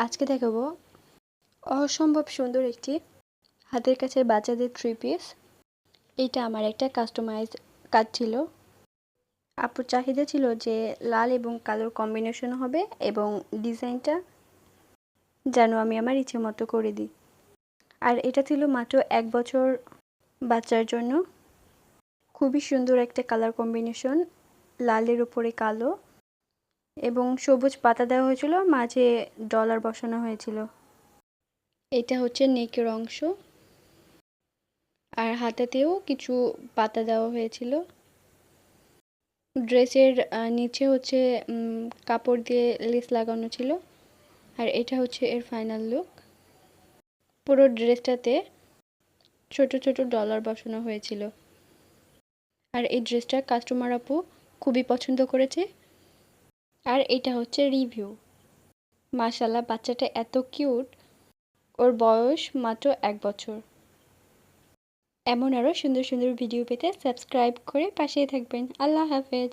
আজকে দেখাবো অসম্ভব সুন্দর একটি হাতের কাছে বাচ্চাদের থ্রি পিস এইটা আমার একটা কাস্টমাইজ কাজ ছিল। আপুর চাহিদা ছিল যে লাল এবং কালোর কম্বিনেশন হবে এবং ডিজাইনটা যেন আমি আমার ইচ্ছে মতো করে দিই। আর এটা ছিল মাত্র এক বছর বাচ্চার জন্য। খুবই সুন্দর একটা কালার কম্বিনেশন লালের উপরে কালো। এবং সবুজ পাতা দেওয়া হয়েছিল, মাঝে ডলার বসানো হয়েছিল। এটা হচ্ছে নেকের অংশ। আর হাতাতেও কিছু পাতা দেওয়া হয়েছিল। ড্রেসের নিচে হচ্ছে কাপড় দিয়ে লেস লাগানো ছিল। আর এটা হচ্ছে এর ফাইনাল লুক পুরো ড্রেসটাতে ছোট ছোট ডলার বসানো হয়েছিল। আর এই ড্রেসটা কাস্টমার আপু খুবই পছন্দ করেছে। আর এটা হচ্ছে রিভিউ। মাশাল্লাহ, বাচ্চাটা এত কিউট। ওর বয়স মাত্র এক বছর। এমন আরও সুন্দর সুন্দর ভিডিও পেতে সাবস্ক্রাইব করে পাশেই থাকবেন। আল্লাহ হাফেজ।